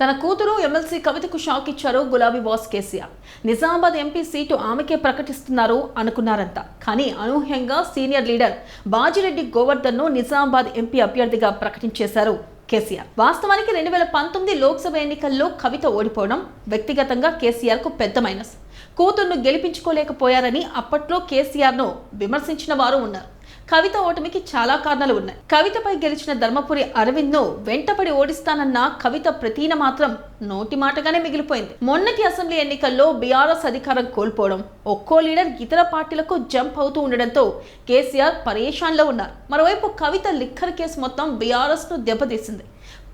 తన కూతురు ఎమ్మెల్సీ కవితకు షాక్ ఇచ్చారు గులాబీ boss KCR. Nizamabad MP seat ఆమెకే ప్రకటిస్తున్నారు అనుకున్నారంట. కానీ అనూహ్యంగా సీనియర్ లీడర్ బాజిరెడ్డి గోవర్ధన్ను నిజామాబాద్ ఎంపీ అభ్యర్థిగా ప్రకటించేశారు కేసీఆర్. వాస్తవానికి రెండు వేల పంతొమ్మిది లోక్సభ ఎన్నికల్లో కవిత ఓడిపోవడం వ్యక్తిగతంగా కేసీఆర్కు పెద్ద మైనస్. కూతుర్ను గెలిపించుకోలేకపోయారని అప్పట్లో కేసీఆర్ను విమర్శించిన వారు ఉన్నారు. కవిత ఓటమికి చాలా కారణాలు ఉన్నాయి. కవితపై గెలిచిన ధర్మపురి అరవింద్ను వెంటపడి ఓడిస్తానన్న కవిత ప్రతీన మాత్రం నోటి మాటగానే మిగిలిపోయింది. మొన్నటి అసెంబ్లీ ఎన్నికల్లో బీఆర్ఎస్ అధికారం కోల్పోవడం ఒక్కో లీడర్ ఇతర పార్టీలకు జంప్ అవుతూ ఉండడంతో కేసీఆర్ పరేషాన్లో ఉన్నారు. మరోవైపు కవిత లిక్కర్ కేసు మొత్తం బీఆర్ఎస్ను దెబ్బతీసింది.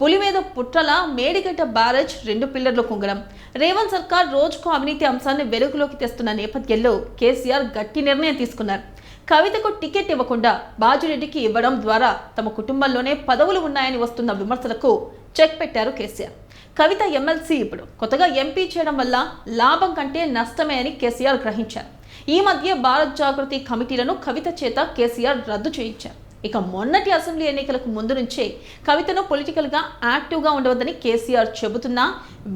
పులి మీద పుట్రల మేడిగడ్డ బ్యారేజ్ రెండు పిల్లర్లు కుంగడం రేవంత్ సర్కార్ రోజుకు అవినీతి అంశాన్ని వెలుగులోకి తెస్తున్న నేపథ్యంలో కేసీఆర్ గట్టి నిర్ణయం తీసుకున్నారు. కవితకు టికెట్ ఇవ్వకుండా బాజిరెడ్డికి ఇవ్వడం ద్వారా తమ కుటుంబంలోనే పదవులు ఉన్నాయని వస్తున్న విమర్శలకు చెక్ పెట్టారు కేసీఆర్. కవిత ఎమ్మెల్సీ ఇప్పుడు కొత్తగా ఎంపీ చేయడం వల్ల లాభం కంటే నష్టమే అని కేసీఆర్ గ్రహించారు. ఈ మధ్య భారత్ జాగృతి కమిటీలను కవిత చేత కేసీఆర్ రద్దు చేయించారు. ఇక మొన్నటి అసెంబ్లీ ఎన్నికలకు ముందు నుంచే కవితను పొలిటికల్గా యాక్టివ్గా ఉండవద్దని కేసీఆర్ చెబుతున్నా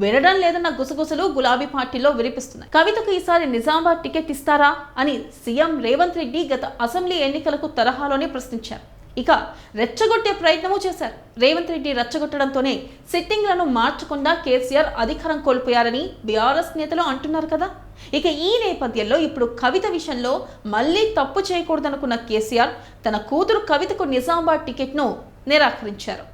వినడం లేదన్న గుసగుసలు గులాబీ పార్టీలో వినిపిస్తున్నాయి. కవితకు ఈసారి నిజామాబాద్ టికెట్ ఇస్తారా అని సీఎం రేవంత్ రెడ్డి గత అసెంబ్లీ ఎన్నికలకు తరహాలోనే ప్రశ్నించారు. ఇక రెచ్చగొట్టే ప్రయత్నము చేశారు. రేవంత్ రెడ్డి రెచ్చగొట్టడంతోనే సిట్టింగ్లను మార్చకుండా కేసీఆర్ అధికారం కోల్పోయారని బీఆర్ఎస్ నేతలు అంటున్నారు కదా. ఇక ఈ నేపథ్యంలో ఇప్పుడు కవిత విషయంలో మళ్ళీ తప్పు చేయకూడదనుకున్న కేసీఆర్ తన కూతురు కవితకు నిజామాబాద్ టికెట్ను నిరాకరించారు.